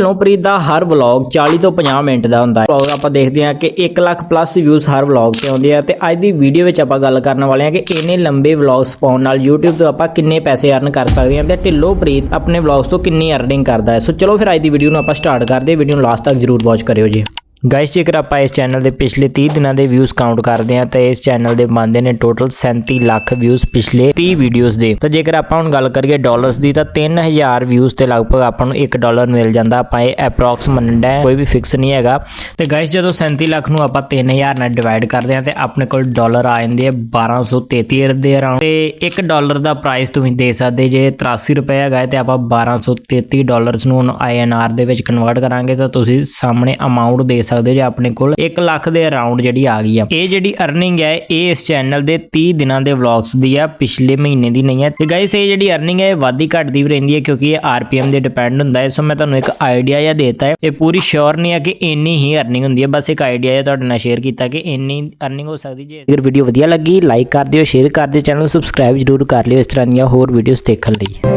ਲਵਪ੍ਰੀਤ ਦਾ ਹਰ vlog 40 ਤੋਂ 50 minute ਦਾ ਹੁੰਦਾ ਹੈ। ਵਲੌਗ ਆਪਾਂ ਦੇਖਦੇ ਹਾਂ ਕਿ 1 ਲੱਖ ਪਲੱਸ ਵਿਊਜ਼ ਹਰ ਵਲੌਗ ਤੇ ਆਉਂਦੇ ਆ ਤੇ ਅੱਜ ਦੀ ਵੀਡੀਓ ਵਿੱਚ ਆਪਾਂ ਗੱਲ ਕਰਨ ਵਾਲੇ ਹਾਂ ਕਿ ਇੰਨੇ ਲੰਬੇ ਵਲੌਗਸ ਪਾਉਣ ਨਾਲ YouTube ਤੋਂ ਆਪਾਂ ਕਿੰਨੇ ਪੈਸੇ ਅਰਨ ਕਰ ਸਕਦੇ ਹਾਂ ਤੇ ਢਿੱਲੋਪ੍ਰੀਤ ਆਪਣੇ ਵਲੌਗਸ ਤੋਂ ਕਿੰਨੀ ਅਰਨਿੰਗ ਕਰਦਾ ਹੈ। ਸੋ ਚਲੋ ਫਿਰ ਅੱਜ ਦੀ ਵੀਡੀਓ ਨੂੰ ਆਪਾਂ ਸਟਾਰਟ ਕਰਦੇ ਹਾਂ। ਵੀਡੀਓ ਨੂੰ ਲਾਸਟ ਤੱਕ ਜਰੂਰ ਵਾਚ ਕਰਿਓ ਜੀ। ਗਾਇਸ ਜੇਕਰ ਆਪਾਂ ਇਸ ਚੈਨਲ ਦੇ ਪਿਛਲੇ 30 ਦਿਨਾਂ ਦੇ ਵਿਊਜ਼ ਕਾਊਂਟ ਕਰਦੇ ਹਾਂ, ਤਾਂ ਇਸ ਚੈਨਲ ਦੇ ਬਣਦੇ ਨੇ ਟੋਟਲ 37 ਲੱਖ ਵਿਊਜ਼ ਪਿਛਲੇ 30 ਵੀਡੀਓਜ਼ ਦੇ। ਤਾਂ ਜੇਕਰ ਆਪਾਂ ਹੁਣ ਗੱਲ ਕਰੀਏ ਡਾਲਰਸ ਦੀ, ਤਾਂ 3000 ਵਿਊਜ਼ ਤੇ ਲਗਭਗ ਆਪਾਂ ਨੂੰ 1 ਡਾਲਰ ਮਿਲ ਜਾਂਦਾ। ਆਪਾਂ ਇਹ ਅਪਰੋਕਸ ਮੰਨਦਾ ਹੈ, ਕੋਈ ਵੀ ਫਿਕਸ ਨਹੀਂ ਹੈਗਾ। ਤੇ ਗਾਇਸ ਜਦੋਂ 37 ਲੱਖ ਨੂੰ ਆਪਾਂ 3000 ਨਾਲ ਡਿਵਾਈਡ ਕਰਦੇ ਹਾਂ, ਤੇ ਆਪਣੇ ਕੋਲ ਡਾਲਰ ਆ ਜਾਂਦੇ ਆ 1233 ਦੇ ਅਰਾਊਂਡ ਤੇ 1 ਡਾਲਰ ਦਾ ਪ੍ਰਾਈਸ ਤੁਸੀਂ ਦੇ ਸਕਦੇ ਜੇ 83 ਰੁਪਏ ਹੈਗਾ ਹੈ, ਤੇ ਆਪਾਂ 1233 ਡਾਲਰਸ ਨੂੰ ਹੁਣ ਆਈਐਨਆਰ ਦੇ ਵਿੱਚ ਕਨਵਰਟ ਕਰਾਂਗੇ, ਤਾਂ ਤੁਸੀਂ ਸਾਹਮਣੇ ਅਮਾਉਂਟ ਦੇ ਸਕਦੇ ਜੇ ਆਪਣੇ ਕੋਲ 1 ਲੱਖ ਦੇ ਅਰਾਊਂਡ ਜਿਹੜੀ ਆ ਗਈ ਆ। ਇਹ ਜਿਹੜੀ ਅਰਨਿੰਗ ਹੈ, ਇਹ ਇਸ ਚੈਨਲ ਦੇ 30 ਦਿਨਾਂ ਦੇ ਵਲੌਗਸ ਦੀ ਆ, ਪਿਛਲੇ ਮਹੀਨੇ ਦੀ ਨਹੀਂ ਹੈ। ਤੇ ਗਾਇਸ ਇਹ ਜਿਹੜੀ ਅਰਨਿੰਗ ਹੈ, ਇਹ ਵਾਧੀ ਘਟਦੀ ਵੀ ਰਹਿੰਦੀ ਹੈ ਕਿਉਂਕਿ ਇਹ ਆਰਪੀਐਮ ਦੇ ਡਿਪੈਂਡ ਹੁੰਦਾ ਹੈ। ਸੋ ਮੈਂ ਤੁਹਾਨੂੰ ਇੱਕ ਆਈਡੀਆ ਜਾਂ ਦੇਤਾ ਹੈ। ਇਹ ਪੂਰੀ ਸ਼ੋਰ ਨਹੀਂ ਹੈ ਕਿ ਇੰਨੀ ਹੀ ਅਰਨਿੰਗ ਹੁੰਦੀ ਹੈ। ਬਸ ਇੱਕ ਆਈਡੀਆ ਹੈ ਤੁਹਾਡੇ ਨਾਲ ਸ਼ੇਅਰ ਕੀਤਾ ਕਿ ਇੰਨੀ ਅਰਨਿੰਗ ਹੋ ਸਕਦੀ ਜੇ ਅਗਰ ਵੀਡੀਓ ਵਧੀਆ ਲੱਗੀ ਲਾਈਕ ਕਰ ਦਿਓ ਸ਼ੇਅਰ ਕਰ ਦਿਓ ਚੈਨਲ ਨੂੰ ਸਬਸਕ੍ਰਾਈਬ ਜ਼ਰੂਰ ਕਰ ਲਿਓ। ਇਸ ਤਰ੍ਹਾਂ ਦੀਆਂ ਹੋਰ ਵੀਡੀਓਜ਼ ਦੇਖਣ ਲਈ।